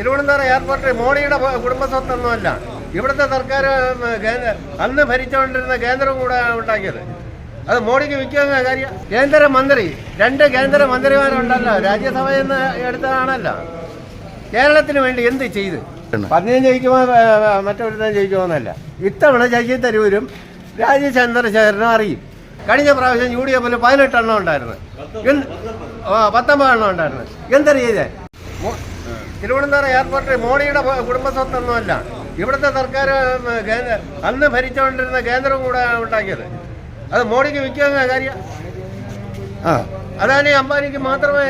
Thiruvananthapuram airport മോഡിയുടെ കുടുംബസ്വത്തൊന്നുമല്ല. കുടുംബ സ്വത്തൊന്നുമല്ല ഇവിടുത്തെ സർക്കാർ അന്ന് ഭരിച്ചുകൊണ്ടിരുന്ന കേന്ദ്രം കൂടെ ഉണ്ടാക്കിയത്. അത് മോഡിക്ക് വിൽക്കുന്ന കാര്യം കേന്ദ്രമന്ത്രി രണ്ട് കേന്ദ്രമന്ത്രിമാരുണ്ടല്ലോ രാജ്യസഭയിൽ നിന്ന് എടുത്തതാണല്ലോ. കേരളത്തിന് വേണ്ടി എന്ത് ചെയ്ത്? പതിനഞ്ച് ജയിക്കുമോ മറ്റൊരുത്തം ജയിക്കുമോന്നല്ല ഇത്തവണ ശശി തരൂരും രാജീവ് ചന്ദ്രശേഖരനും അറിയും. കഴിഞ്ഞ പ്രാവശ്യം യു ഡി എഫിൽ പതിനെട്ടെണ്ണം ഉണ്ടായിരുന്നു. പത്തൊമ്പത് എണ്ണം ഉണ്ടായിരുന്നു. എന്തറിയേ തിരുവനന്തപുരം എയർപോർട്ട് മോഡിയുടെ കുടുംബസ്വത്തൊന്നുമല്ല. കുടുംബ ഇവിടുത്തെ സർക്കാർ അന്ന് ഭരിച്ചുകൊണ്ടിരുന്ന കേന്ദ്രം കൂടെ ഉണ്ടാക്കിയത്. അത് മോഡിക്ക് വിൽക്കുന്ന കാര്യം. ആ. ഈ അംബാനിക്ക് മാത്രമേ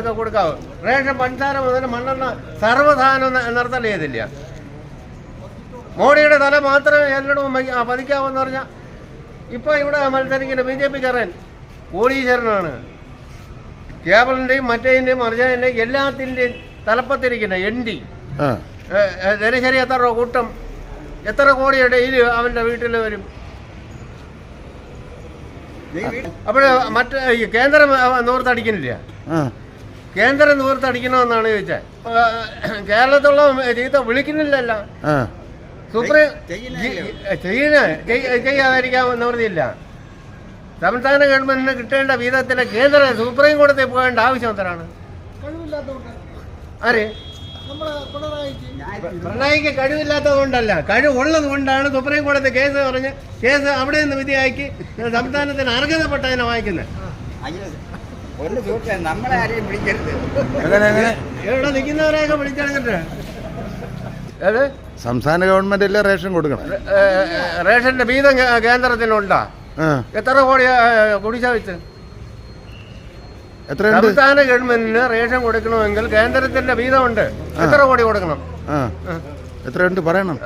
ഒക്കെ കൊടുക്കാവൂ. റേഷൻ പഞ്ചാര മുതൽ മണ്ണെണ്ണ സർവധാനം നിർത്തൽ ചെയ്തില്ല. മോഡിയുടെ തല മാത്രമേ എല്ലായിടവും പതിക്കാവെന്ന് പറഞ്ഞാൽ ഇപ്പോൾ ഇവിടെ മത്സരിക്കുന്ന ബി ജെ പിക്കാരൻ കോടീശ്വരനാണ്. കേബിളിന്റെയും മറ്റേതിന്റെയും മറിച്ചതിന്റെയും എല്ലാത്തിന്റെയും തലപ്പത്തിരിക്കുന്ന എൻ ഡി. ആ. ദിനശരി എത്ര രൂപ കൂട്ടം? എത്ര കോടിയുടെ ഡെയിലി അവന്റെ വീട്ടിൽ വരും? അപ്പോൾ മറ്റ് കേന്ദ്രം നൂർത്തടിക്കുന്നില്ല? ആ. കേന്ദ്രം നൂർത്തടിക്കണമെന്നാണ് ചോദിച്ചത് കേരളത്തിലുള്ള ചീത്ത വിളിക്കുന്നില്ലല്ലോ. സുപ്രീം ചെയ്യുന്ന ചെയ്യാതിരിക്കാൻ നിവൃത്തിയില്ല സംസ്ഥാന ഗവൺമെന്റിന് കിട്ടേണ്ട വീതത്തിലെ കേന്ദ്ര സുപ്രീം കോടതി പോകേണ്ട ആവശ്യം എത്രയാണ് ആര്? പിണറായിക്ക് കഴിവില്ലാത്തതുകൊണ്ടല്ല കഴിവുള്ളത് കൊണ്ടാണ് സുപ്രീം കോടതി കേസ് പറഞ്ഞ് കേസ് അവിടെ നിന്ന് വിധിയാക്കി സംസ്ഥാനത്തിന് അർഹതപ്പെട്ടതിനെ അതിനെ വായിക്കുന്നത്. ഇവിടെ നിൽക്കുന്നവരെയൊക്കെ വിളിച്ചെടുത്തിട്ട് സംസ്ഥാന ഗവൺമെന്റ് അല്ലേ റേഷൻ കൊടുക്കണം? റേഷന്റെ വീതം കേന്ദ്രത്തിനുണ്ടാ എത്ര കോടി കുടിശ്ശ വെച്ച്? എത്രയുണ്ട്? സംസ്ഥാന ഗവൺമെന്റിന് റേഷൻ കൊടുക്കണമെങ്കിൽ കേന്ദ്രത്തിന്റെ വീതമുണ്ട്. എത്ര കോടി കൊടുക്കണം? ആ. എത്രയുണ്ട് പറയണം.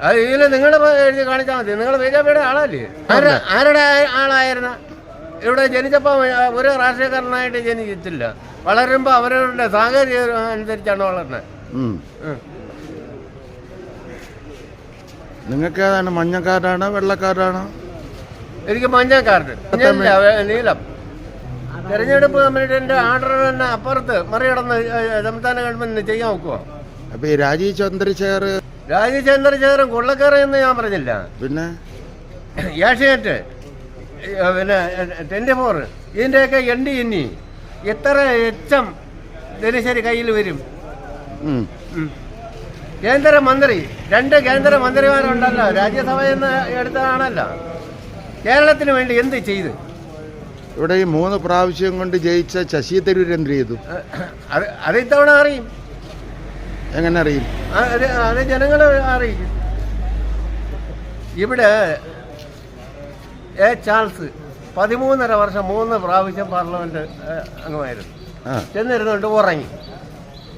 അത് ഇതിൽ നിങ്ങൾ എഴുതി കാണിച്ചാൽ മതി. നിങ്ങൾ ബി ജെ പിയുടെ ആളല്ലേ? ആര് ആരുടെ ആ- ആളായിരുന്ന? ഇവിടെ ജനിച്ചപ്പോൾ ഒരു രാഷ്ട്രീയക്കാരനായിട്ട് ജനിച്ചിട്ടില്ല. വളരുമ്പോൾ അവരവരുടെ സാഹചര്യം അനുസരിച്ചാണ് വളർന്നത്. നിങ്ങൾക്ക് ഏതാണ് മഞ്ഞക്കാരാണോ വെള്ളക്കാരാണോ? എനിക്ക് മഞ്ഞ കാർഡ് നീലം. തെരഞ്ഞെടുപ്പ് കമ്മീഷന്റെ ആർഡർ തന്നെ അപ്പുറത്ത് മറികടന്ന് സംസ്ഥാന ഗവൺമെന്റിന് ചെയ്യാൻ നോക്കുമോ അപ്പൊ ഈ രാജീവ് ചന്ദ്രശേഖർ രാജീവ് ചന്ദ്രശേഖരൻ കൊള്ളക്കാരെന്ന് ഞാൻ പറഞ്ഞില്ല. പിന്നെ? ഏഷ്യാനെറ്റ് പിന്നെ ട്വന്റി ഫോർ ഇതിന്റെയൊക്കെ എണ്ണി എണ്ണി എത്ര എച്ചം ദിനശരി കയ്യിൽ വരും. കേന്ദ്രമന്ത്രി രണ്ട് കേന്ദ്രമന്ത്രിമാരുണ്ടല്ലോ രാജ്യസഭയിൽ നിന്ന് എടുത്തതാണല്ലോ. കേരളത്തിന് വേണ്ടി എന്ത് ചെയ്ത്? ഇവിടെ ഈ മൂന്ന് പ്രാവശ്യം കൊണ്ട് ജയിച്ച ശശി തരൂർ എന്ത് ചെയ്തു? അത് ഇത്തവണ അറിയും. എങ്ങനെ അറിയും? അത് ജനങ്ങൾ അറിയിക്കും. ഇവിടെ എ ചാൾസ് പതിമൂന്നര വർഷം മൂന്ന് പ്രാവശ്യം പാർലമെന്റ് അംഗമായിരുന്നു. ആ. ചെന്നിരുന്നുകൊണ്ട് ഉറങ്ങി.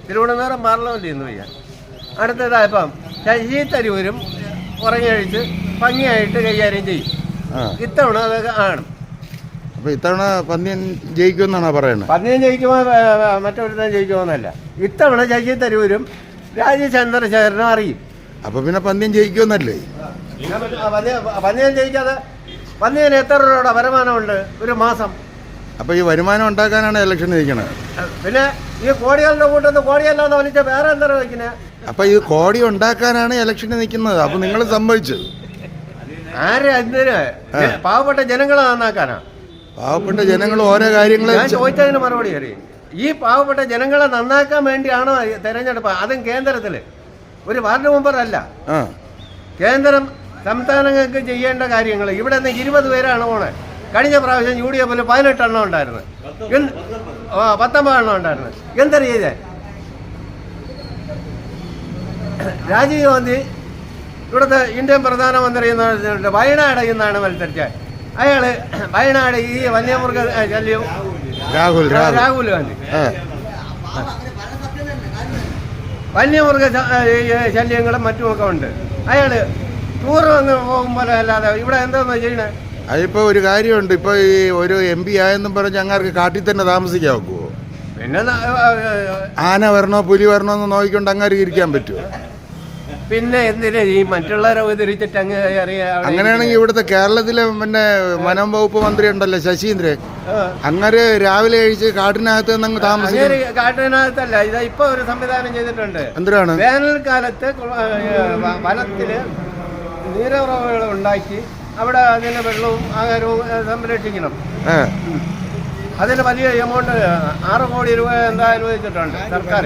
തിരുവനന്തപുരം പാർലമെന്റ് ഇന്ന് വയ്യ അടുത്തതായപ്പം ശശി തരൂരും ഉറങ്ങി കഴിച്ച് ഭംഗിയായിട്ട് കൈകാര്യം ചെയ്യും. ഇത്തവണ അത് ആണ് അപ്പൊ ഇത്തവണ പന്നിയൻ ജയിക്കുമെന്നാണോ പറയുന്നത് പന്നിയൻ ജയിക്കുമോ മറ്റൊരുത്തം ജയിക്കുമോന്നല്ല. ഇത്തവണ ശശി തരൂരും രാജീവ് ചന്ദ്രശേഖരനും അറിയും. അപ്പൊ പിന്നെ പന്നിയൻ ജയിക്കുമെന്നല്ലേ? പന്നിയൻ ജയിക്കാതെ പന്നിയന് എത്ര രൂപയുടെ വരുമാനമുണ്ട് ഒരു മാസം? അപ്പൊ ഈ വരുമാനം ഉണ്ടാക്കാനാണ് ഇലക്ഷൻ ജയിക്കണത് പിന്നെ ഈ കോടികളുടെ കൂട്ടത്ത് കോടിയല്ലാതെ വലിച്ച വേറെ എന്താ വയ്ക്കുന്നത് അപ്പൊ ഈ കോടി ഉണ്ടാക്കാനാണ് ഇലക്ഷന് നിൽക്കുന്നത്. അപ്പൊ നിങ്ങൾ സംഭവിച്ചത് ആരെ എന്തിന്? പാവപ്പെട്ട ജനങ്ങളെ നന്നാക്കാനാ. പാവപ്പെട്ട ജനങ്ങൾ ഓരോ കാര്യങ്ങൾ ഞാൻ ചോദിച്ചതിന് മറുപടി അറിയും ഈ പാവപ്പെട്ട ജനങ്ങളെ നന്നാക്കാൻ വേണ്ടിയാണോ തെരഞ്ഞെടുപ്പ്? അതും കേന്ദ്രത്തിൽ. ഒരു വാർഡ് മെമ്പർ അല്ല. കേന്ദ്രം സംസ്ഥാനങ്ങൾക്ക് ചെയ്യേണ്ട കാര്യങ്ങൾ. ഇവിടെ നിന്ന് ഇരുപത് പേരാണ് പോണേ. കഴിഞ്ഞ പ്രാവശ്യം യു ഡി എഫിൽ പതിനെട്ടെണ്ണം ഉണ്ടായിരുന്നു പത്തൊമ്പത് എണ്ണം ഉണ്ടായിരുന്നു. എന്താ ചെയ്തേ? രാജീവ് ഗാന്ധി ഇവിടുത്തെ ഇന്ത്യൻ പ്രധാനമന്ത്രി എന്ന് വയനാട് എന്നാണ് മത്സരിച്ചത് അയാൾ വയനാട് ഈ വന്യമൃഗ ശല്യം. രാഹുൽ രാഹുൽ. ഗാന്ധി. വന്യമൃഗ ശല്യങ്ങളും മറ്റുമൊക്കെ ഉണ്ട്. അയാൾ ടൂർ വന്ന് പോകുമ്പോൾ അല്ലാതെ ഇവിടെ എന്താ ചെയ്യണേ? അതിപ്പോ ഒരു കാര്യമുണ്ട്. ഇപ്പൊ ഈ ഒരു എം പി ആയെന്നും പറഞ്ഞ് അങ്ങാർക്ക് കാട്ടിൽ തന്നെ താമസിക്കാൻ ഒക്കുവോ? പിന്നെ ആന വരണോ പുലി വരണോ എന്ന് നോക്കിക്കൊണ്ട് അങ്ങാർക്ക് ഇരിക്കാൻ പറ്റുമോ പിന്നെ എന്തിനാ ഈ മറ്റുള്ളവരെ ഉപദ്രവിച്ചിട്ട് അങ്ങ് അറിയാം അങ്ങനെയാണെങ്കിൽ ഇവിടുത്തെ കേരളത്തിലെ പിന്നെ വനം വകുപ്പ് മന്ത്രി ഉണ്ടല്ലോ ശശീന്ദ്രൻ. അങ്ങനെ രാവിലെ കഴിച്ച് കാട്ടിനകത്ത് നിന്ന് അങ്ങ് താമസിക്കും കാട്ടിനകത്തല്ല ഇത് ഇപ്പൊ ഒരു സംവിധാനം ചെയ്തിട്ടുണ്ട്. എന്തിനാണ്? വേനൽക്കാലത്ത് വ- വനത്തിൽ നീരവറവുകൾ ഉണ്ടാക്കി അവിടെ അതിന് വെള്ളവും ആഹാരവും സംരക്ഷിക്കണം. ഏ. അതിന് വലിയ എമൗണ്ട് ആറ് കോടി രൂപ എന്താ അനുവദിച്ചിട്ടുണ്ട് സർക്കാർ